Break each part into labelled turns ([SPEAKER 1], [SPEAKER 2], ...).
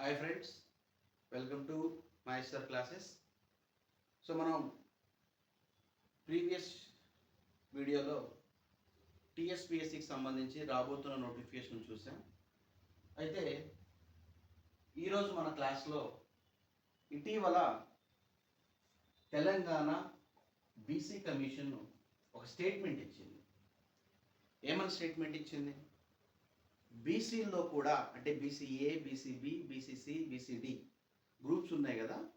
[SPEAKER 1] Hi friends welcome to mister classes so మనం previous వీడియోలో టీఎస్పిఎస్సికి సంబంధించి రాబోతున్న నోటిఫికేషన్ చూసాం. అయితే ఈరోజు మన క్లాస్లో ఇటీవల తెలంగాణ బీసీ కమిషన్ ఒక స్టేట్మెంట్ ఇచ్చింది. ఏమని స్టేట్మెంట్ ఇచ్చింది? బీసీల్లో కూడా అంటే BCA BCB BCC BCD groups ఉన్నాయి కదా.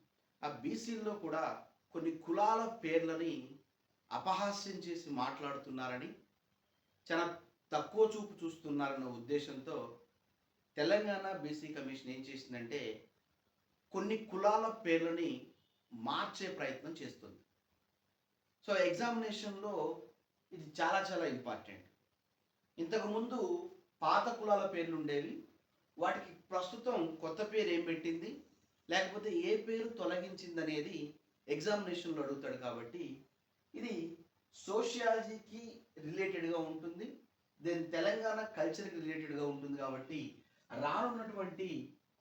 [SPEAKER 1] ఆ బీసీల్లో కూడా కొన్ని కులాల పేర్లని అపహాస్యం చేసి మాట్లాడుతున్నారని చాలా తక్కువ చూపు చూస్తున్నారన్న ఉద్దేశంతో తెలంగాణ బీసీ కమిషన్ ఏం చేసిందంటే కొన్ని కులాల పేర్లని మార్చే ప్రయత్నం చేస్తుంది. సో ఎగ్జామినేషన్లో ఇది చాలా చాలా ఇంపార్టెంట్. ఇంతకుముందు పాత కులాల పేర్లు ఉండేవి. వాటికి ప్రస్తుతం కొత్త పేరు ఏం పెట్టింది? లేకపోతే ఏ పేరు తొలగించింది అనేది ఎగ్జామినేషన్లో అడుగుతాడు కాబట్టి ఇది సోషియాలజీకి రిలేటెడ్గా ఉంటుంది. దెన్ తెలంగాణ కల్చర్కి రిలేటెడ్గా ఉంటుంది కాబట్టి రానున్నటువంటి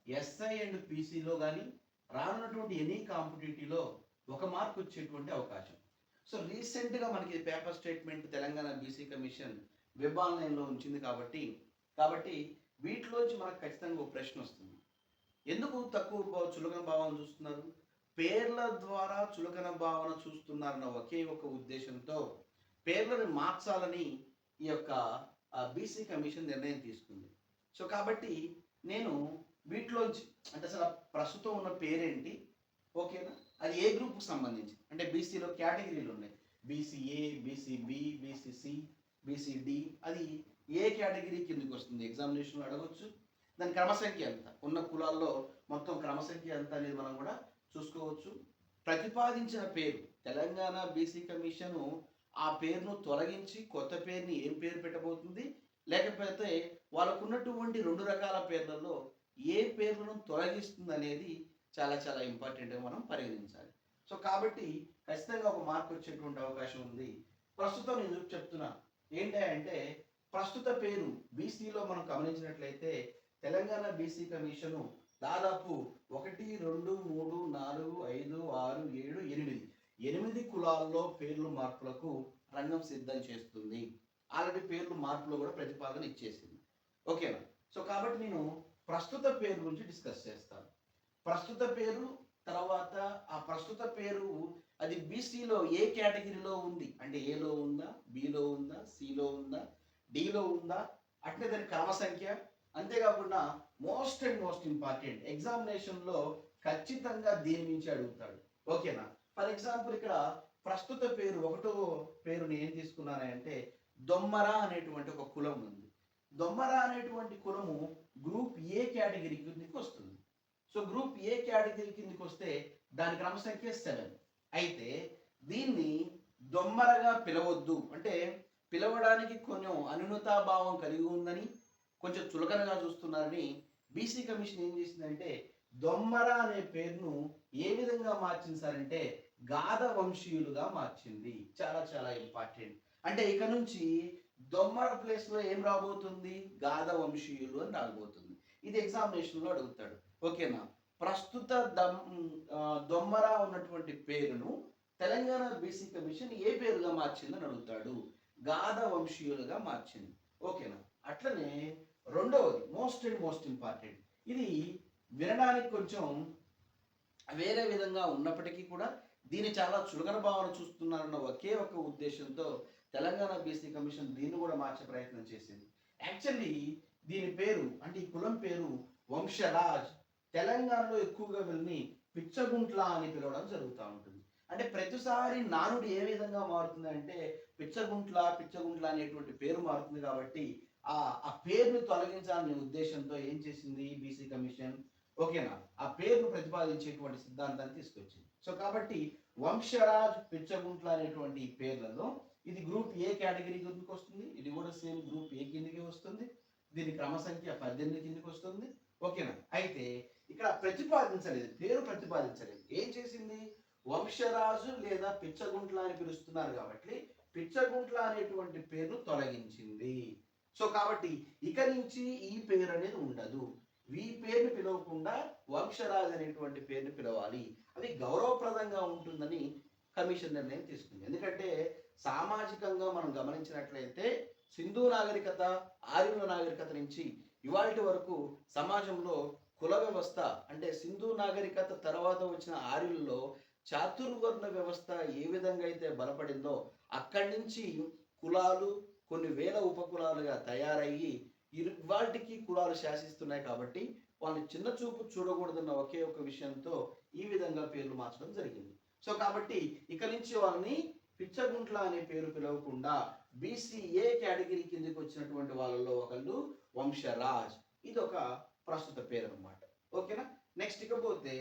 [SPEAKER 1] ఎస్ఐ అండ్ పీసీలో కానీ రానున్నటువంటి ఎనీ కాంపిటేటివ్లో ఒక మార్క్ వచ్చేటువంటి అవకాశం. సో రీసెంట్గా మనకి paper statement Telangana BC commission web ఆన్లైన్లో ఉంచింది కాబట్టి కాబట్టి వీటిలోంచి మనకు ఖచ్చితంగా ఒక ప్రశ్న వస్తుంది. ఎందుకు తక్కువ భావ- చులకన భావన చూస్తున్నారు? పేర్ల ద్వారా చులకన భావన చూస్తున్నారన్న ఒకే ఒక ఉద్దేశంతో పేర్లను మార్చాలని ఈ యొక్క బీసీ కమిషన్ నిర్ణయం తీసుకుంది. సో కాబట్టి నేను వీటిలోంచి అంటే అసలు ప్రస్తుతం ఉన్న పేరేంటి? ఓకేనా? అది ఏ గ్రూప్కి సంబంధించి అంటే బీసీలో కేటగిరీలు ఉన్నాయి. బీసీఏ బీసీబి బీసీసి బీసీడి అది ఏ కేటగిరీ కిందకి వస్తుంది? ఎగ్జామినేషన్లో అడగొచ్చు. దాని క్రమసంఖ్య ఎంత? ఉన్న కులాల్లో మొత్తం క్రమసంఖ్య ఎంత అనేది మనం కూడా చూసుకోవచ్చు. ప్రతిపాదించిన పేరు తెలంగాణ బీసీ కమిషను ఆ పేరును తొలగించి కొత్త పేరుని ఏం పేరు పెట్టబోతుంది? లేకపోతే వాళ్ళకు ఉన్నటువంటి రెండు రకాల పేర్లలో ఏ పేర్లను తొలగిస్తుంది అనేది చాలా చాలా ఇంపార్టెంట్గా మనం పరిగణించాలి. సో కాబట్టి ఖచ్చితంగా ఒక మార్పు వచ్చేటువంటి అవకాశం ఉంది. ప్రస్తుతం నేను చెప్తున్నా ఏంటి అంటే ప్రస్తుత పేరు బీసీలో మనం గమనించినట్లయితే తెలంగాణ బీసీ కమిషను దాదాపు ఒకటి రెండు మూడు నాలుగు ఐదు ఆరు ఏడు ఎనిమిది. ఎనిమిది కులాల్లో పేర్లు మార్పులకు రంగం సిద్ధం చేస్తుంది. ఆల్రెడీ పేర్లు మార్పులు కూడా ప్రతిపాదన ఇచ్చేసింది. ఓకేనా? సో కాబట్టి నేను ప్రస్తుత పేరు గురించి డిస్కస్ చేస్తాను. ప్రస్తుత పేరు తర్వాత ఆ ప్రస్తుత పేరు అది బీసీలో ఏ కేటగిరీలో ఉంది? అంటే ఏలో ఉందా బిలో ఉందా సిలో ఉందా? డిలో ఉందా? అట్లే దాని క్రమ సంఖ్య అంతేకాకుండా మోస్ట్ అండ్ మోస్ట్ ఇంపార్టెంట్ ఎగ్జామినేషన్లో ఖచ్చితంగా దీని నుంచి అడుగుతాడు. ఓకేనా? ఫర్ ఎగ్జాంపుల్ ఇక్కడ ప్రస్తుత పేరు ఒకటో పేరు నేను ఏం తీసుకున్నానంటే దొమ్మర అనేటువంటి ఒక కులం ఉంది. దొమ్మరా అనేటువంటి కులము గ్రూప్ ఏ కేటగిరీ కిందకి వస్తుంది. సో గ్రూప్ ఏ కేటగిరీ కిందకి వస్తే దాని క్రమ సంఖ్య సెవెన్. అయితే దీన్ని దొమ్మరగా పిలవద్దు. అంటే పిలవడానికి కొంచెం అనునతాభావం కలిగి ఉందని కొంచెం చులకనగా చూస్తున్నారని బీసీ కమిషన్ ఏం చేసిందంటే దొమ్మర అనే పేరును ఏ విధంగా మార్చింది సార్ అంటే వంశీయులుగా మార్చింది. చాలా చాలా ఇంపార్టెంట్. అంటే ఇక నుంచి దొమ్మర ప్లేస్లో ఏం రాబోతుంది? గాధ వంశీయులు అని రాబోతుంది. ఇది ఎగ్జామినేషన్లో అడుగుతాడు. ఓకేనా ప్రస్తుత దమ్ దొమ్మర ఉన్నటువంటి పేరును తెలంగాణ బీసీ కమిషన్ ఏ పేరుగా మార్చిందని అడుగుతాడు. గాధ వంశీయులుగా మార్చింది ఓకేనా అట్లనే రెండవది మోస్ట్ అండ్ మోస్ట్ ఇంపార్టెంట్ ఇది వినడానికి కొంచెం వేరే విధంగా ఉన్నప్పటికీ కూడా దీన్ని చాలా చులకన భావన చూస్తున్నారన్న ఒకే ఒక ఉద్దేశంతో తెలంగాణ బీసీ కమిషన్ దీన్ని కూడా మార్చే ప్రయత్నం చేసింది. యాక్చువల్లీ దీని పేరు అంటే ఈ కులం పేరు వంశరాజ్. తెలంగాణలో ఎక్కువగా వీళ్ళని పిచ్చగుంట్ల అని పిలవడం జరుగుతూ ఉంటుంది. అంటే ప్రతిసారి నానుడు ఏ విధంగా మారుతుంది అంటే పిచ్చగుంట్ల పిచ్చగుంట్ల అనేటువంటి పేరు మారుతుంది కాబట్టి ఆ ఆ పేరును తొలగించాలనే ఉద్దేశంతో ఏం చేసింది బీసీ కమిషన్? ఓకేనా ఆ పేరును ప్రతిపాదించేటువంటి సిద్ధాంతాన్ని తీసుకొచ్చింది. సో కాబట్టి వంశరాజ్ పిచ్చగుంట్ల అనేటువంటి పేర్లలో ఇది గ్రూప్ ఏ కేటగిరీ కిందకి వస్తుంది? ఇది కూడా సేమ్ గ్రూప్ ఏ కిందకి వస్తుంది? దీని క్రమ సంఖ్య పద్దెనిమిది కిందకి వస్తుంది? ఓకేనా అయితే ఇక్కడ ప్రతిపాదించలేదు పేరు ప్రతిపాదించలేదు. ఏం చేసింది? వంశరాజు లేదా పిచ్చగుంట్ల అని పిలుస్తున్నారు కాబట్టి పిచ్చగుంట్ల అనేటువంటి పేరును తొలగించింది. సో కాబట్టి ఇక నుంచి ఈ పేరు అనేది ఉండదు. వీ పేరుని పిలవకుండా వంశరాజ్ అనేటువంటి పేరుని పిలవాలి. అది గౌరవప్రదంగా ఉంటుందని కమిషన్ నిర్ణయం తీసుకుంది. ఎందుకంటే సామాజికంగా మనం గమనించినట్లయితే సింధు నాగరికత ఆర్యుల నాగరికత నుంచి ఇవాటి వరకు సమాజంలో కుల వ్యవస్థ అంటే సింధు నాగరికత తర్వాత వచ్చిన ఆర్యుల్లో చాతుర్వర్ణ వ్యవస్థ ఏ విధంగా అయితే బలపడిందో అక్కడి నుంచి కులాలు కొన్ని వేల ఉపకులాలుగా తయారయ్యి వాటికి కులాలు శాసిస్తున్నాయి కాబట్టి వాళ్ళని చిన్న చూపు చూడకూడదన్న ఒకే ఒక విషయంతో ఈ విధంగా పేర్లు మార్చడం జరిగింది. సో కాబట్టి ఇక నుంచి వాళ్ళని పిచ్చగుంట్ల అనే పేరు పిలవకుండా బీసీఏ కేటగిరీ కిందకి వచ్చినటువంటి వాళ్ళలో ఒకళ్ళు వంశరాజ్. ఇది ఒక ప్రస్తుత పేరు అనమాట ఓకేనా? నెక్స్ట్ ఇకపోతే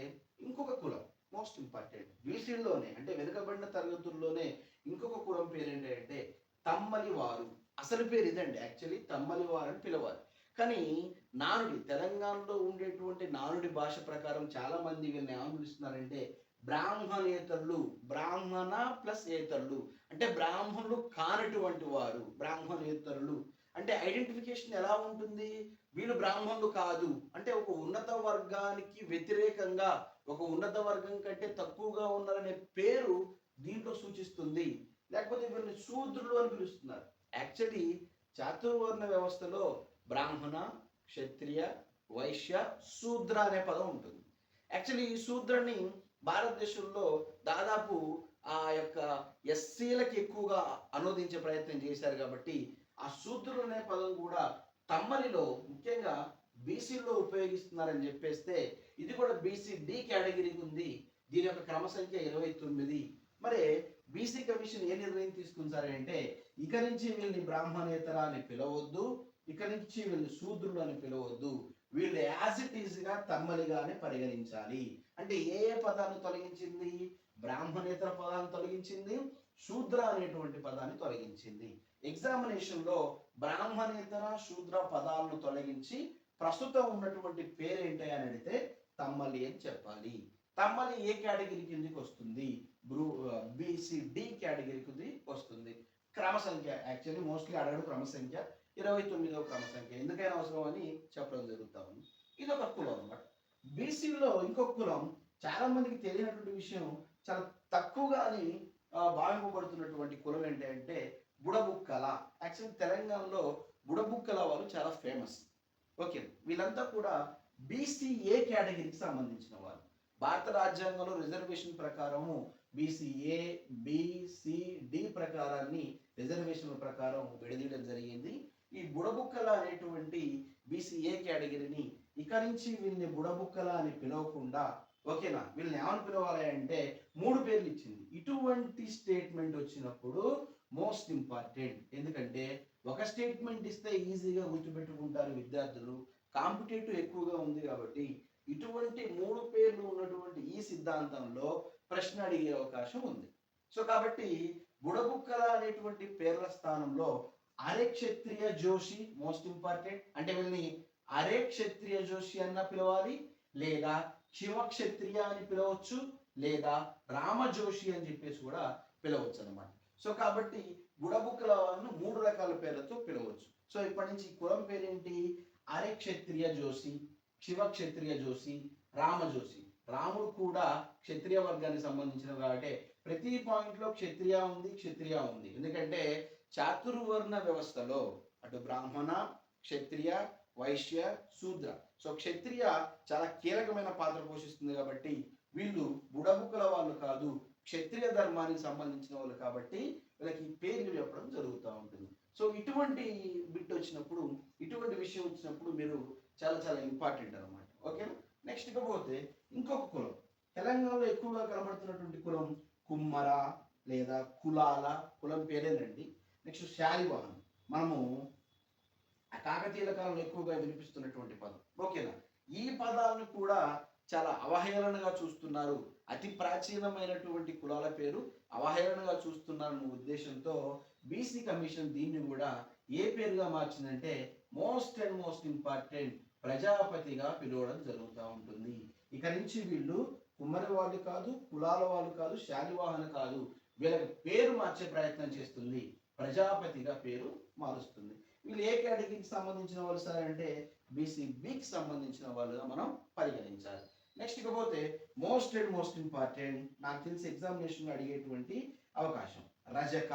[SPEAKER 1] ఇంకొక కులం. మోస్ట్ ఇంపార్టెంట్ బీసీలోనే అంటే వెనుకబడిన తరగతుల్లోనే ఇంకొక కులం పేరు ఏంటంటే తమ్మలి వారు అసలు పేరు ఇదండి. యాక్చువల్లీ తమ్మలి వారు అని పిలవాలి. కానీ నానుడి తెలంగాణలో ఉండేటువంటి నానుడి భాష ప్రకారం చాలా మంది వీళ్ళని ఏమని బ్రాహ్మణేతరులు బ్రాహ్మణ ప్లస్ ఏతరులు. అంటే బ్రాహ్మణులు కానటువంటి వారు బ్రాహ్మణేతరులు. అంటే ఐడెంటిఫికేషన్ ఎలా ఉంటుంది? వీళ్ళు బ్రాహ్మణులు కాదు. అంటే ఒక ఉన్నత వర్గానికి వ్యతిరేకంగా ఒక ఉన్నత వర్గం కంటే తక్కువగా ఉన్నారనే పేరు దీంట్లో సూచిస్తుంది. లేకపోతే వీరిని శూద్రులు అని పిలుస్తున్నారు. యాక్చువల్లీ చాతుర్వర్ణ వ్యవస్థలో బ్రాహ్మణ క్షత్రియ వైశ్య శూద్ర అనే పదం ఉంటుంది. యాక్చువల్లీ ఈ శూద్రని భారతదేశంలో దాదాపు ఆ యొక్క ఎస్సీలకి ఎక్కువగా అనువదించే ప్రయత్నం చేశారు కాబట్టి ఆ శూద్రులు అనే పదం కూడా తమ్మలిలో ముఖ్యంగా బీసీలో ఉపయోగిస్తున్నారని చెప్పేస్తే ఇది కూడా బీసీ డి కేటగిరీకి ఉంది. దీని యొక్క క్రమ సంఖ్య ఇరవై తొమ్మిది. మరి బీసీ కమిషన్ ఏ నిర్ణయం తీసుకుంది సరే అంటే ఇక నుంచి వీళ్ళని బ్రాహ్మణేతర అని పిలవద్దు ఇక నుంచి వీళ్ళు శూద్రులు అని పిలవద్దు. వీళ్ళు యాజ్ ఇట్ ఈజ్గా తమ్మలిగానే పరిగణించాలి. అంటే ఏ ఏ పదాన్ని తొలగించింది? బ్రాహ్మణేతర పదాన్ని తొలగించింది శూద్ర అనేటువంటి పదాన్ని తొలగించింది. ఎగ్జామినేషన్లో బ్రాహ్మణేతర శూద్ర పదాలను తొలగించి ప్రస్తుతం ఉన్నటువంటి పేరేంటి అని అడిగితే తమ్మలి అని చెప్పాలి. తమ్మలి ఏ కేటగిరీ కిందకి వస్తుంది? బ్రూ బీసీ డి కేటగిరీ కింది వస్తుంది. క్రమ సంఖ్య యాక్చువల్లీ మోస్ట్లీ అడగడు క్రమ సంఖ్య ఇరవై తొమ్మిదవ క్రమ సంఖ్య ఎందుకైనా అవసరం అని చెప్పడం జరుగుతా ఉంది. ఇది ఒక కులం అన్నమాట. బీసీలో ఇంకొక కులం చాలా మందికి తెలియనటువంటి విషయం చాలా తక్కువగా అని భావింపబడుతున్నటువంటి కులం ఏంటంటే బుడబుక్కల. యాక్చువల్లీ తెలంగాణలో బుడబుక్కల వాళ్ళు చాలా ఫేమస్. ఓకే. వీళ్ళంతా కూడా బీసీఏ కేటగిరీకి సంబంధించిన వాళ్ళు. భారత రాజ్యాంగంలో రిజర్వేషన్ ప్రకారము బీసీఏ బిసి ప్రకారాన్ని రిజర్వేషన్ల ప్రకారం విడదీయడం జరిగింది. ఈ బుడబుక్కల అనేటువంటి బీసీఏ కేటగిరీని ఇక నుంచి వీళ్ళని బుడబుక్కల అని పిలవకుండా ఓకేనా వీళ్ళని ఏమని పిలవాలి అంటే మూడు పేర్లు ఇచ్చింది. ఇటువంటి స్టేట్మెంట్ వచ్చినప్పుడు మోస్ట్ ఇంపార్టెంట్. ఎందుకంటే ఒక స్టేట్మెంట్ ఇస్తే ఈజీగా గుర్తుపెట్టుకుంటారు విద్యార్థులు. కాంపిటేటివ్ ఎక్కువగా ఉంది కాబట్టి ఇటువంటి మూడు పేర్లు ఉన్నటువంటి ఈ సిద్ధాంతంలో ప్రశ్న అడిగే అవకాశం ఉంది. సో కాబట్టి బుడబుక్కల అనేటువంటి పేర్ల స్థానంలో అరే క్షత్రియ జోషి మోస్ట్ ఇంపార్టెంట్ అంటే వీళ్ళని అరే క్షత్రియ జోషి అన్న పిలవాలి లేదా శివ క్షత్రియ అని పిలవచ్చు లేదా రామ జోషి అని చెప్పేసి కూడా పిలవచ్చు అన్నమాట. సో కాబట్టి బుడబుక్కల వాళ్ళను మూడు రకాల పేర్లతో పిలవచ్చు. సో ఇప్పటి నుంచి కులం పేరేంటి? అరే క్షత్రియ జోషి శివ క్షత్రియ జోషి రామ జోషి రాముడు కూడా క్షత్రియ వర్గానికి సంబంధించిన కాబట్టి ప్రతి పాయింట్లో క్షత్రియ ఉంది క్షత్రియ ఉంది. ఎందుకంటే చాతుర్వర్ణ వ్యవస్థలో అటు బ్రాహ్మణ క్షత్రియ వైశ్య శూద్ర. సో క్షత్రియ చాలా కీలకమైన పాత్ర పోషిస్తుంది కాబట్టి వీళ్ళు బుడబుక్కల వాళ్ళు కాదు క్షత్రియ ధర్మానికి సంబంధించిన వాళ్ళు కాబట్టి వీళ్ళకి పేర్లు చెప్పడం జరుగుతూ ఉంటుంది. సో ఇటువంటి బిట్ వచ్చినప్పుడు ఇటువంటి విషయం వచ్చినప్పుడు మీరు చాలా చాలా ఇంపార్టెంట్ అనమాట ఓకేనా? నెక్స్ట్ ఇకపోతే ఇంకొక కులం. తెలంగాణలో ఎక్కువగా కనబడుతున్నటువంటి కులం కుమ్మర లేదా కులాల కులం పేరేనండి నెక్స్ట్ శాలివాహనం. మనము ఆ కాకతీయుల కాలంలో ఎక్కువగా వినిపిస్తున్నటువంటి పదం. ఓకేనా? ఈ పదాలను కూడా చాలా అవహేళనగా చూస్తున్నారు. అతి ప్రాచీనమైనటువంటి కులాల పేరు అవహేళనగా చూస్తున్నారన్న ఉద్దేశంతో బీసీ కమిషన్ దీన్ని కూడా ఏ పేరుగా మార్చిందంటే మోస్ట్ అండ్ మోస్ట్ ఇంపార్టెంట్ ప్రజాపతిగా పిలవడం జరుగుతూ ఉంటుంది. ఇక నుంచి వీళ్ళు కుమ్మరి వాళ్ళు కాదు కులాల వాళ్ళు కాదు శాలివాహన కాదు వీళ్ళకి పేరు మార్చే ప్రయత్నం చేస్తుంది. ప్రజాపతిగా పేరు మారుస్తుంది. వీళ్ళు ఏ కేటగిరీకి సంబంధించిన వాళ్ళు సార్ అంటే బీసీ బికి సంబంధించిన వాళ్ళుగా మనం పరిగణించాలి. నెక్స్ట్ ఇకపోతే మోస్ట్ అండ్ మోస్ట్ ఇంపార్టెంట్ నాకు తెలిసి ఎగ్జామినేషన్ అడిగేటువంటి అవకాశం రజక.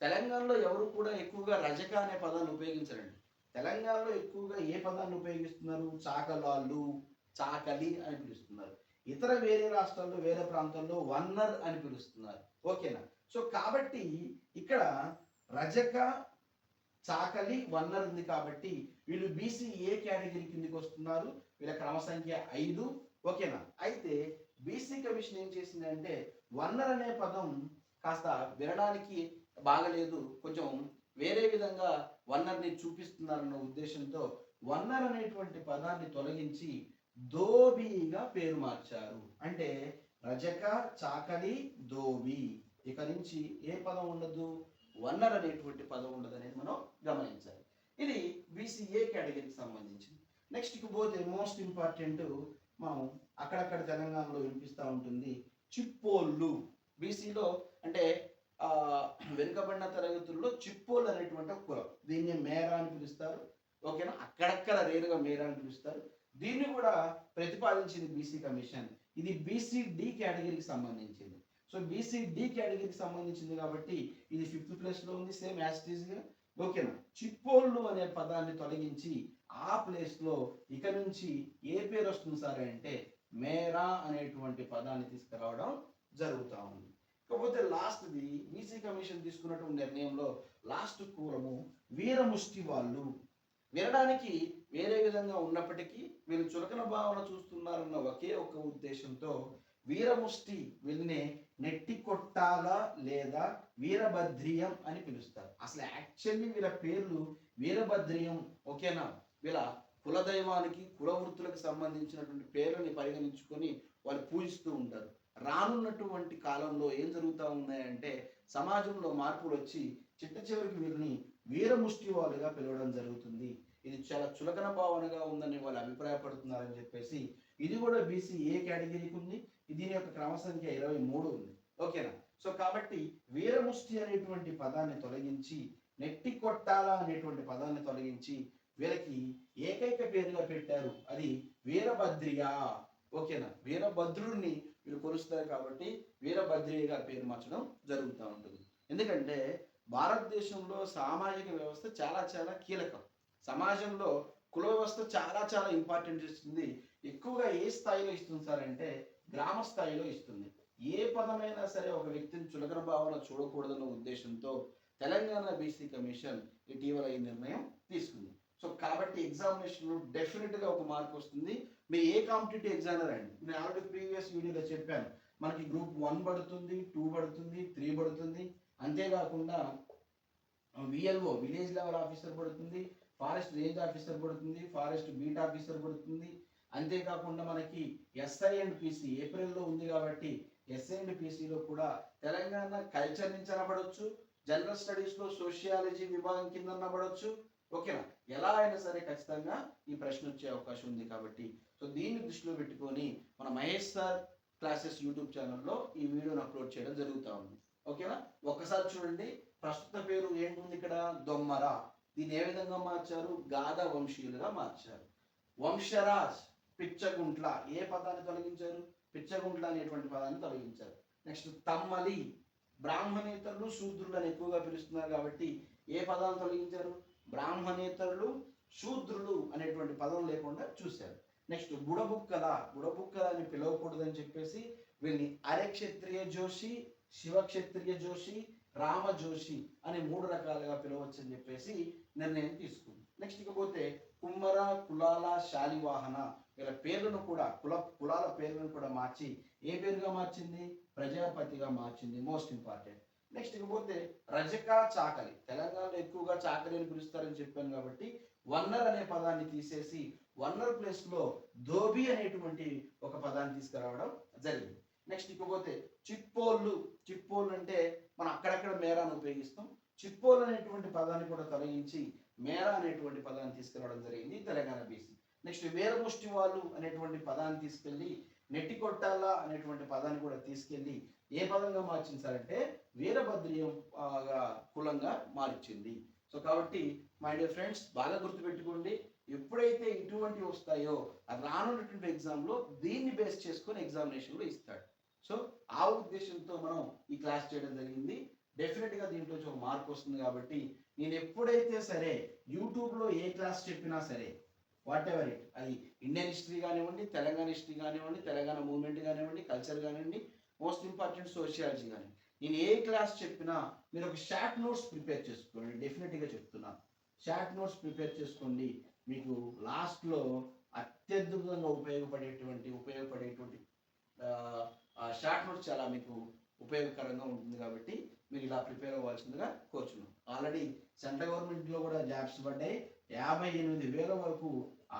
[SPEAKER 1] తెలంగాణలో ఎవరు కూడా ఎక్కువగా రజక అనే పదాన్ని ఉపయోగించరండి. తెలంగాణలో ఎక్కువగా ఏ పదాన్ని ఉపయోగిస్తున్నారు? చాకలాళ్ళు చాకలి అని పిలుస్తున్నారు. ఇతర వేరే రాష్ట్రాల్లో వేరే ప్రాంతాల్లో వన్నర్ అని పిలుస్తున్నారు. ఓకేనా సో కాబట్టి ఇక్కడ రజక చాకలి వన్నర్ ఉంది కాబట్టి వీళ్ళు బీసీ ఏ కేటగిరీ కిందకి వస్తున్నారు. వీళ్ళ క్రమ సంఖ్య ఐదు ఓకేనా? అయితే బీసీ కమిషన్ ఏం చేసింది అంటే వన్నర్ అనే పదం కాస్త వినడానికి బాగలేదు కొంచెం వేరే విధంగా వన్నర్ని చూపిస్తున్నారన్న ఉద్దేశంతో వన్నర్ అనేటువంటి పదాన్ని తొలగించి దోబీగా పేరు మార్చారు. అంటే రజక చాకలి దోబి ఇక నుంచి ఏ పదం ఉండదు? వన్నర్ అనేటువంటి పదం ఉండదు అనేది మనం గమనించాలి. ఇది బీసీఏ కేటగిరీకి సంబంధించింది. నెక్స్ట్ పోతే మోస్ట్ ఇంపార్టెంట్ మనం అక్కడక్కడ తెలంగాణలో వినిపిస్తూ ఉంటుంది. చిప్పోళ్ళు. బీసీలో అంటే వెనుకబడిన తరగతుల్లో చిప్పోళ్ళు అనేటువంటి ఒక కులం. దీన్ని మేరా అని పిలుస్తారు. ఓకేనా? అక్కడక్కడ రేరుగా మేరా అని పిలుస్తారు. దీన్ని కూడా ప్రతిపాదించింది బీసీ కమిషన్. ఇది బీసీ డి కేటగిరీకి సంబంధించింది. సో బీసీ డి కేటగిరీకి సంబంధించింది కాబట్టి ఇది ఫిఫ్త్ ప్లస్లో ఉంది సేమ్ యాస్టీస్గా ఓకేనా? చిప్పోళ్ళు అనే పదాన్ని తొలగించి ఆ ప్లేస్లో ఇక నుంచి ఏ పేరు వస్తుంది సార్ అంటే మేరా అనేటువంటి పదాన్ని తీసుకురావడం జరుగుతూ ఉంది. కాకపోతే లాస్ట్ది బీసీ కమిషన్ తీసుకున్నటువంటి నిర్ణయంలో లాస్ట్ కూరము వీరముష్టి వాళ్ళు. వినడానికి వేరే విధంగా ఉన్నప్పటికీ వీళ్ళు చులకన భావన చూస్తున్నారన్న ఒకే ఒక ఉద్దేశంతో వీరముష్టి వీళ్ళని నెట్టి కొట్టాల లేదా వీరభద్రియం అని పిలుస్తారు. అసలు యాక్చువల్లీ వీళ్ళ పేర్లు వీరభద్రియం ఓకేనా? వీళ్ళ కులదైవానికి కులవృత్తులకు సంబంధించినటువంటి పేర్లని పరిగణించుకొని వాళ్ళు పూజిస్తూ ఉంటారు. రానున్నటువంటి కాలంలో ఏం జరుగుతూ ఉన్నాయంటే సమాజంలో మార్పులు వచ్చి చిట్ట చివరికి వీరిని వీరముష్టి వాళ్ళుగా పిలవడం జరుగుతుంది. ఇది చాలా చులకన భావనగా ఉందని వాళ్ళు అభిప్రాయపడుతున్నారని చెప్పేసి ఇది కూడా బీసీ ఏ కేటగిరీకి ఉంది? దీని యొక్క క్రమ సంఖ్య ఇరవై మూడు ఉంది. ఓకేనా? సో కాబట్టి వీరముష్టి అనేటువంటి పదాన్ని తొలగించి నెట్టి కొట్టాల అనేటువంటి పదాన్ని తొలగించి వీళ్ళకి ఏకైక పేరుగా పెట్టారు. అది వీరభద్రియా. ఓకేనా? వీరభద్రుడిని వీళ్ళు కొలుస్తారు కాబట్టి వీరభద్రియగా పేరు మార్చడం జరుగుతూ ఉంటుంది. ఎందుకంటే భారతదేశంలో సామాజిక వ్యవస్థ చాలా చాలా కీలకం. సమాజంలో కుల వ్యవస్థ చాలా చాలా ఇంపార్టెంట్ ఇస్తుంది. ఎక్కువగా ఏ స్థాయిలో ఇస్తుంది సార్ అంటే గ్రామ స్థాయిలో ఇస్తుంది. ఏ పదమైనా సరే ఒక వ్యక్తిని చులకన భావన చూడకూడదన్న ఉద్దేశంతో తెలంగాణ బీసీ కమిషన్ ఇటీవల ఈ నిర్ణయం తీసుకుంది. సో కాబట్టి ఎగ్జామినేషన్లో డెఫినెట్గా ఒక మార్క్ వస్తుంది. మీరు ఏ కాంపిటేటివ్ ఎగ్జామినర్ అండి నేను ఆల్రెడీ ప్రీవియస్ వీడియోలో చెప్పాను. మనకి గ్రూప్ వన్ పడుతుంది టూ పడుతుంది త్రీ పడుతుంది. అంతేకాకుండా విఎల్ఓ విలేజ్ లెవెల్ ఆఫీసర్ పడుతుంది ఫారెస్ట్ రేంజ్ ఆఫీసర్ పడుతుంది ఫారెస్ట్ బీట్ ఆఫీసర్ పడుతుంది. అంతేకాకుండా మనకి ఎస్ఐ అండ్ పిసి ఏప్రిల్లో ఉంది కాబట్టి ఎస్ఐ అండ్ పిసిలో కూడా తెలంగాణ కల్చర్ నుంచి అనబడవచ్చు జనరల్ స్టడీస్లో సోషియాలజీ విభాగం కింద అనబడవచ్చు ఓకేనా? ఎలా అయినా సరే ఖచ్చితంగా ఈ ప్రశ్న వచ్చే అవకాశం ఉంది కాబట్టి. సో దీన్ని దృష్టిలో పెట్టుకొని మన మహేష్ సార్ క్లాసెస్ యూట్యూబ్ ఛానల్లో ఈ వీడియోని అప్లోడ్ చేయడం జరుగుతూ ఉంది. ఓకేనా? ఒక్కసారి చూడండి. ప్రస్తుత పేరు ఏంటుంది ఇక్కడ? దొమ్మర. దీన్ని ఏ విధంగా మార్చారు? గాథ వంశీయులుగా మార్చారు. వంశరాజ్ పిచ్చగుంట్ల. ఏ పదాన్ని తొలగించారు? పిచ్చగుంట్ల అనేటువంటి పదాన్ని తొలగించారు. నెక్స్ట్ తమ్మలి. బ్రాహ్మణేతరులు శూద్రులను ఎక్కువగా పిలుస్తున్నారు కాబట్టి ఏ పదాన్ని తొలగించారు? బ్రాహ్మణేతరులు శూద్రులు అనేటువంటి పదం లేకుండా చూశారు. నెక్స్ట్ బుడబుక్కల బుడబుక్కల అని పిలవకూడదని చెప్పేసి వీళ్ళని అరక్షత్రియ జోషి శివక్షత్రియ జోషి రామ జోషి అనే మూడు రకాలుగా పిలవచ్చని చెప్పేసి నిర్ణయం తీసుకుంది. నెక్స్ట్ ఇకపోతే కుమ్మర కులాల శాలివాహన వీళ్ళ పేర్లను కూడా కుల కులాల పేర్లను కూడా మార్చి ఏ పేరుగా మార్చింది? ప్రజాపతిగా మార్చింది. Most important. నెక్స్ట్ ఇకపోతే రజక చాకలి. తెలంగాణలో ఎక్కువగా చాకలి అని పిలుస్తారని చెప్పాను కాబట్టి వన్నర్ అనే పదాన్ని తీసేసి వన్నర్ ప్లేస్లో ధోబి అనేటువంటి ఒక పదాన్ని తీసుకురావడం జరిగింది. నెక్స్ట్ ఇకపోతే చిప్పోళ్ళు చిప్పోళ్ళు అంటే మనం అక్కడక్కడ మేరాను ఉపయోగిస్తాం. చిప్పోలు అనేటువంటి పదాన్ని కూడా తొలగించి మేరా అనేటువంటి పదాన్ని తీసుకురావడం జరిగింది తెలంగాణ బీసీ. నెక్స్ట్ వీరముష్టి వాళ్ళు అనేటువంటి పదాన్ని తీసుకెళ్ళి నెట్టి కొట్టాల అనేటువంటి పదాన్ని కూడా తీసుకెళ్ళి ఏ పదంగా మార్చింది సార్ అంటే వీరభద్రియం కులంగా మార్చింది. సో కాబట్టి మై డియర్ ఫ్రెండ్స్ బాగా గుర్తుపెట్టుకోండి. ఎప్పుడైతే ఇటువంటివి వస్తాయో రానున్నటువంటి ఎగ్జామ్లో దీన్ని బేస్ చేసుకొని ఎగ్జామినేషన్లో ఇస్తాడు. సో ఆ ఉద్దేశంతో మనం ఈ క్లాస్ చేయడం జరిగింది. డెఫినెట్గా దీంట్లో ఒక మార్క్ వస్తుంది కాబట్టి నేను ఎప్పుడైతే సరే యూట్యూబ్లో ఏ క్లాస్ చెప్పినా సరే వాట్ ఎవర్ ఇట్ అది ఇండియన్ హిస్టరీ కానివ్వండి తెలంగాణ హిస్టరీ కానివ్వండి తెలంగాణ మూవ్మెంట్ కానివ్వండి కల్చర్ కానివ్వండి మోస్ట్ ఇంపార్టెంట్ సోషియాలజీ కానీ నేను ఏ క్లాస్ చెప్పినా మీరు ఒక షార్ట్ నోట్స్ ప్రిపేర్ చేసుకోండి డెఫినెట్గా చెప్తున్నాను షార్ట్ నోట్స్ ప్రిపేర్ చేసుకోండి. మీకు లాస్ట్లో అత్యద్భుతంగా ఉపయోగపడేటువంటి ఉపయోగపడేటువంటి షార్ట్ నోట్స్ చాలా మీకు ఉపయోగకరంగా ఉంటుంది కాబట్టి మీరు ఇలా ప్రిపేర్ అవ్వాల్సిందిగా కోరుచున్నాం. ఆల్రెడీ సెంట్రల్ గవర్నమెంట్లో కూడా జాబ్స్ పడ్డాయి. యాభై ఎనిమిది వేల వరకు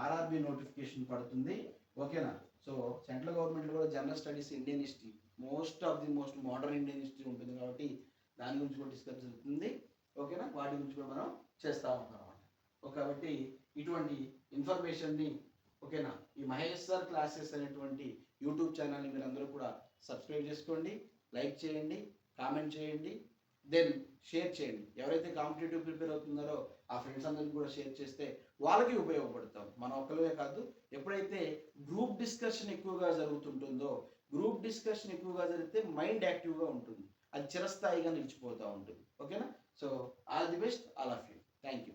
[SPEAKER 1] ఆర్ఆర్బి నోటిఫికేషన్ పడుతుంది. ఓకేనా? సో సెంట్రల్ గవర్నమెంట్లో కూడా general studies Indian history. Most of the most modern Indian history ఉంటుంది కాబట్టి దాని గురించి కూడా డిస్కస్ జరుగుతుంది. ఓకేనా? వాటి గురించి కూడా మనం చేస్తూ ఉంటాం అనమాట కాబట్టి ఇటువంటి ఇన్ఫర్మేషన్ని ఓకేనా? ఈ మహేష్ సార్ క్లాసెస్ అనేటువంటి యూట్యూబ్ ఛానల్ని మీరు అందరూ కూడా సబ్స్క్రైబ్ చేసుకోండి లైక్ చేయండి కామెంట్ చేయండి దెన్ షేర్ చేయండి. ఎవరైతే కాంపిటేటివ్ ప్రిపేర్ అవుతున్నారో ఆ ఫ్రెండ్స్ అందరికీ కూడా షేర్ చేస్తే వాళ్ళకి ఉపయోగపడతాం. మన ఒక్కలే కాదు ఎప్పుడైతే గ్రూప్ డిస్కషన్ ఎక్కువగా జరుగుతుంటుందో గ్రూప్ డిస్కషన్ ఎక్కువగా జరిగితే మైండ్ యాక్టివ్గా ఉంటుంది. అది చిరస్థాయిగా నిలిచిపోతూ ఉంటుంది. ఓకేనా? So all the best. All of you. Thank you